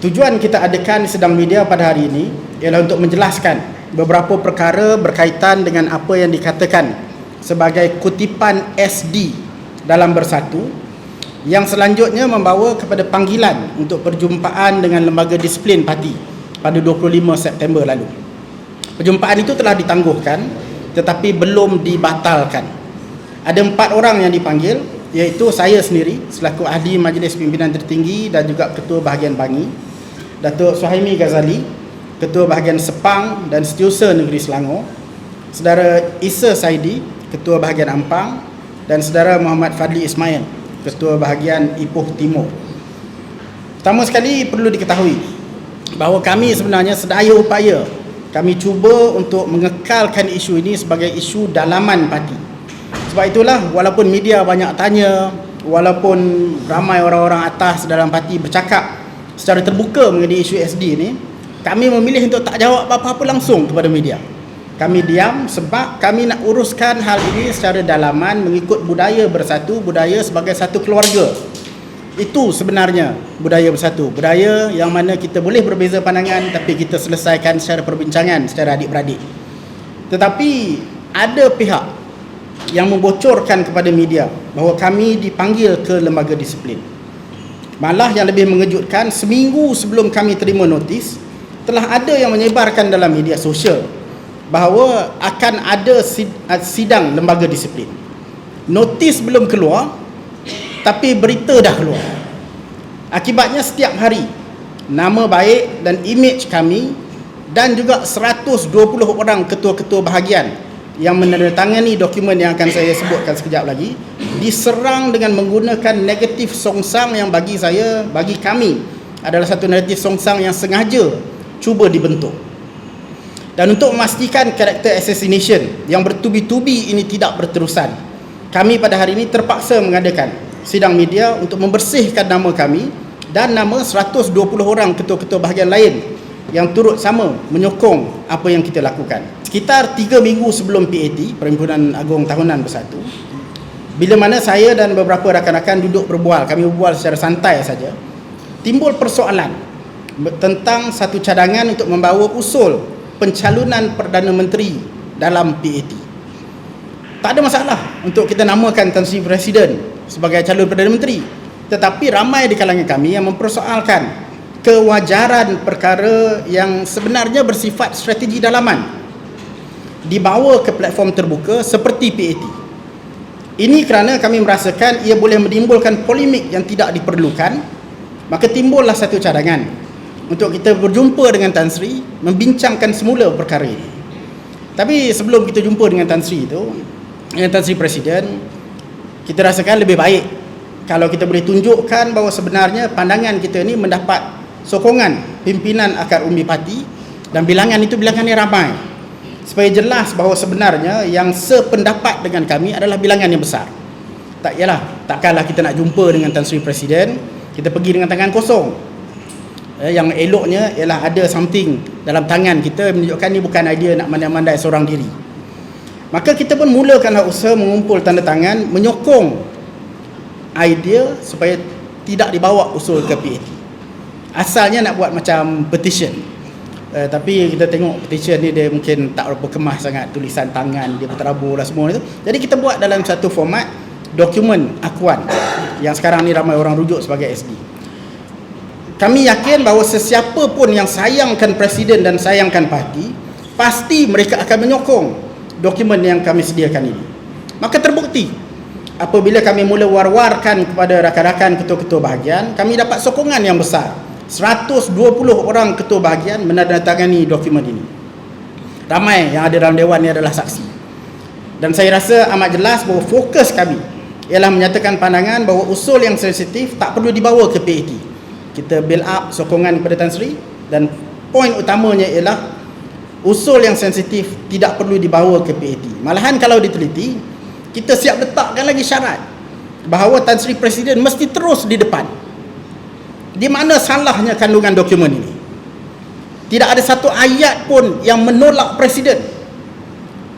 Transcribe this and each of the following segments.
Tujuan kita adakan sedang media pada hari ini ialah untuk menjelaskan beberapa perkara berkaitan dengan apa yang dikatakan sebagai kutipan SD dalam bersatu yang selanjutnya membawa kepada panggilan untuk perjumpaan dengan lembaga disiplin parti pada 25 September lalu. Perjumpaan itu telah ditangguhkan tetapi belum dibatalkan. Ada empat orang yang dipanggil iaitu saya sendiri selaku ahli Majlis Pimpinan Tertinggi dan juga Ketua Bahagian Bangi Datuk Suhaimi Ghazali, Ketua Bahagian Sepang dan Setiausaha Negeri Selangor, Saudara Isa Saidi, Ketua Bahagian Ampang dan Saudara Muhammad Fadli Ismail, Ketua Bahagian Ipoh Timur. Pertama sekali perlu diketahui bahawa kami sebenarnya sedaya upaya kami cuba untuk mengekalkan isu ini sebagai isu dalaman parti. Sebab itulah walaupun media banyak tanya, walaupun ramai orang-orang atas dalam parti bercakap secara terbuka mengenai isu SD ni kami memilih untuk tak jawab apa-apa langsung kepada media. Kami diam sebab kami nak uruskan hal ini secara dalaman mengikut budaya bersatu budaya sebagai satu keluarga. Itu sebenarnya budaya bersatu. Budaya yang mana kita boleh berbeza pandangan tapi kita selesaikan secara perbincangan secara adik-beradik. Tetapi ada pihak yang membocorkan kepada media bahawa kami dipanggil ke lembaga disiplin Malah yang lebih mengejutkan seminggu sebelum kami terima notis telah ada yang menyebarkan dalam media sosial bahawa akan ada sidang lembaga disiplin. Notis belum keluar tapi berita dah keluar. Akibatnya setiap hari nama baik dan imej kami dan juga 120 orang ketua-ketua bahagian yang menandatangani dokumen yang akan saya sebutkan sekejap lagi diserang dengan menggunakan negatif songsang yang bagi saya bagi kami adalah satu negatif songsang yang sengaja cuba dibentuk dan untuk memastikan karakter assassination yang bertubi-tubi ini tidak berterusan kami pada hari ini terpaksa mengadakan sidang media untuk membersihkan nama kami dan nama 120 orang ketua-ketua bahagian lain yang turut sama menyokong apa yang kita lakukan. Sekitar 3 minggu sebelum PAT, Perhimpunan Agung Tahunan Bersatu, bila mana saya dan beberapa rakan-rakan duduk berbual, kami berbual secara santai saja, timbul persoalan tentang satu cadangan untuk membawa usul pencalonan Perdana Menteri dalam PAT. Tak ada masalah untuk kita namakan Tan Sri Presiden sebagai calon Perdana Menteri. Tetapi ramai di kalangan kami yang mempersoalkan kewajaran perkara yang sebenarnya bersifat strategi dalaman dibawa ke platform terbuka seperti PAT. Ini kerana kami merasakan ia boleh menimbulkan polemik yang tidak diperlukan, maka timbullah satu cadangan untuk kita berjumpa dengan Tan Sri membincangkan semula perkara ini. Tapi sebelum kita jumpa dengan Tan Sri itu, dengan Tan Sri Presiden, kita rasakan lebih baik kalau kita boleh tunjukkan bahawa sebenarnya pandangan kita ini mendapat sokongan pimpinan akar umbi parti dan bilangan itu bilangan yang ramai supaya jelas bahawa sebenarnya yang sependapat dengan kami adalah bilangan yang besar. Tak yalah takkanlah kita nak jumpa dengan Tan Sri Presiden kita pergi dengan tangan kosong. Eh, yang eloknya ialah ada something dalam tangan kita menunjukkan ni bukan idea nak mandai-mandai seorang diri. Maka kita pun mulakanlah usaha mengumpul tanda tangan menyokong idea supaya tidak dibawa usul ke PAT asalnya nak buat macam petition uh, tapi kita tengok petition ni dia mungkin tak berapa kemas sangat. Tulisan tangan dia berterabur lah semua itu jadi kita buat dalam satu format dokumen akuan yang sekarang ni ramai orang rujuk sebagai SD kami yakin bahawa sesiapa pun yang sayangkan presiden dan sayangkan parti pasti mereka akan menyokong dokumen yang kami sediakan ini. Maka terbukti apabila kami mula war-warkan kepada rakan-rakan ketua-ketua bahagian kami dapat sokongan yang besar 120 orang ketua bahagian menandatangani dokumen ini. Ramai yang ada dalam dewan ini adalah saksi. Dan saya rasa amat jelas bahawa fokus kami ialah menyatakan pandangan bahawa usul yang sensitif tak perlu dibawa ke PAT. Kita build up sokongan kepada Tan Sri dan poin utamanya ialah usul yang sensitif tidak perlu dibawa ke PAT. Malahan kalau diteliti, kita siap letakkan lagi syarat bahawa Tan Sri Presiden mesti terus di depan di mana salahnya kandungan dokumen ini? Tidak ada satu ayat pun yang menolak presiden.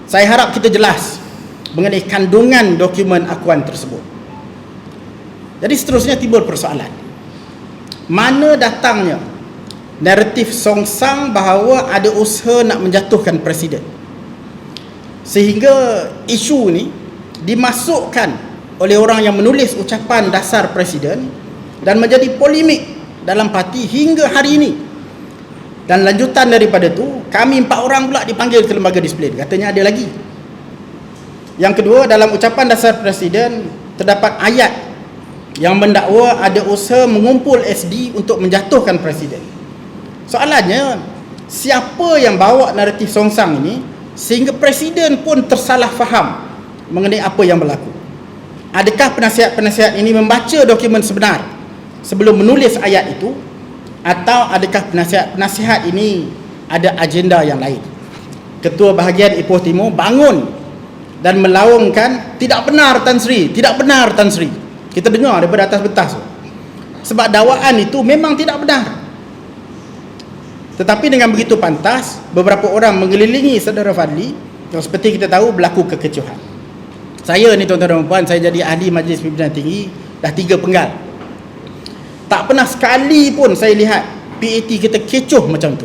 Saya harap kita jelas mengenai kandungan dokumen akuan tersebut. Jadi seterusnya timbul persoalan. Mana datangnya naratif songsang bahawa ada usaha nak menjatuhkan presiden? Sehingga isu ni dimasukkan oleh orang yang menulis ucapan dasar presiden dan menjadi polemik dalam parti hingga hari ini dan lanjutan daripada tu kami empat orang pula dipanggil ke lembaga disiplin katanya ada lagi yang kedua dalam ucapan dasar presiden terdapat ayat yang mendakwa ada usaha mengumpul SD untuk menjatuhkan presiden. Soalannya, siapa yang bawa naratif songsang ini sehingga presiden pun tersalah faham mengenai apa yang berlaku? Adakah penasihat-penasihat ini membaca dokumen sebenar sebelum menulis ayat itu atau adakah penasihat-penasihat ini ada agenda yang lain? Ketua bahagian Ipoh Timur bangun dan melaungkan tidak benar Tan Sri, tidak benar Tan Sri. Kita dengar daripada atas betas Sebab dakwaan itu memang tidak benar. Tetapi dengan begitu pantas, beberapa orang mengelilingi saudara Fadli yang seperti kita tahu berlaku kekecohan. Saya ni tuan-tuan dan puan, saya jadi ahli majlis pimpinan tinggi dah tiga penggal. Tak pernah sekali pun saya lihat PAT kita kecoh macam tu.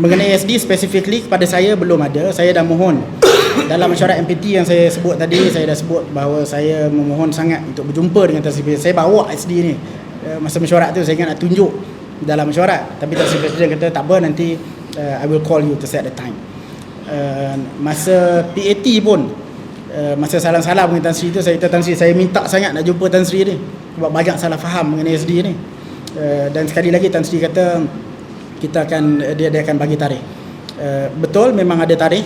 mengenai SD specifically kepada saya belum ada. Saya dah mohon. Dalam mesyuarat MPT yang saya sebut tadi saya dah sebut bahawa saya memohon sangat untuk berjumpa dengan Presiden saya bawa SD ni. Uh, masa mesyuarat tu saya ingat nak tunjuk dalam mesyuarat. Tapi Sri Presiden kata tak apa nanti uh, I will call you to set the time. Uh, masa PAT pun uh, masa salam-salam dengan Tan Sri tu saya Tan Sri saya minta sangat nak jumpa Tan Sri ni sebab banyak salah faham mengenai SD ni uh, dan sekali lagi Tan Sri kata kita akan dia dia akan bagi tarikh. Uh, betul memang ada tarikh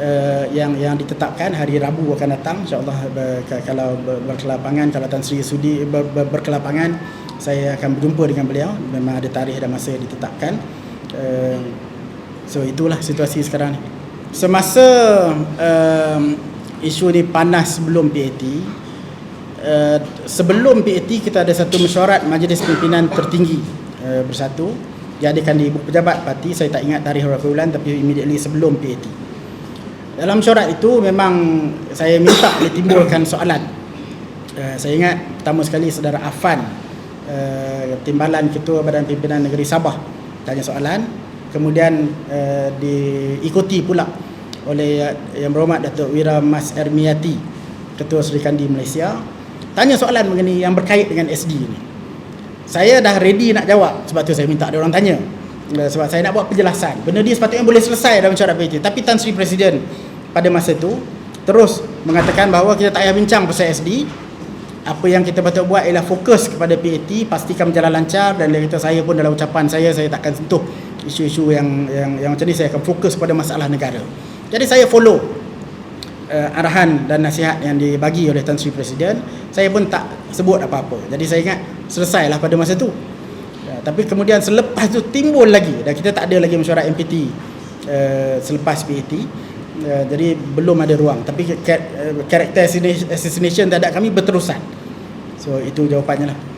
uh, yang yang ditetapkan hari Rabu akan datang insyaallah ber, kalau ber, berkelapangan kalau Tan Sri Sudi ber, ber, berkelapangan saya akan berjumpa dengan beliau memang ada tarikh dan masa yang ditetapkan. Uh, so itulah situasi sekarang ni. Semasa uh, isu ni panas sebelum PAT uh, sebelum PAT kita ada satu mesyuarat majlis pimpinan tertinggi uh, bersatu. Diadakan di pejabat parti. Saya tak ingat tarikh berapa bulan tapi immediately sebelum PAT dalam syarat itu memang saya minta ditimbulkan soalan. Uh, saya ingat pertama sekali saudara Afan uh, timbalan ketua badan pimpinan negeri Sabah tanya soalan. Kemudian uh, diikuti pula oleh yang berhormat Datuk Wira Mas Ermiati ketua Sri Kandi Malaysia tanya soalan mengenai yang berkait dengan SD ini saya dah ready nak jawab sebab tu saya minta ada orang tanya. Eh, sebab saya nak buat penjelasan. Benda ni sepatutnya boleh selesai dalam cara PAT tapi Tan Sri Presiden pada masa tu terus mengatakan bahawa kita tak payah bincang pasal SD apa yang kita patut buat ialah fokus kepada PAT pastikan berjalan lancar dan dia kata saya pun dalam ucapan saya saya takkan sentuh isu-isu yang yang yang macam ni. Saya akan fokus pada masalah negara jadi saya follow uh, arahan dan nasihat yang dibagi oleh Tan Sri Presiden. Saya pun tak sebut apa-apa. Jadi saya ingat selesailah pada masa tu. Ya, tapi kemudian selepas tu timbul lagi dan kita tak ada lagi mesyuarat MPT uh, selepas PAT uh, jadi belum ada ruang. Tapi karakter assassination terhadap kami berterusan. So itu jawapannya lah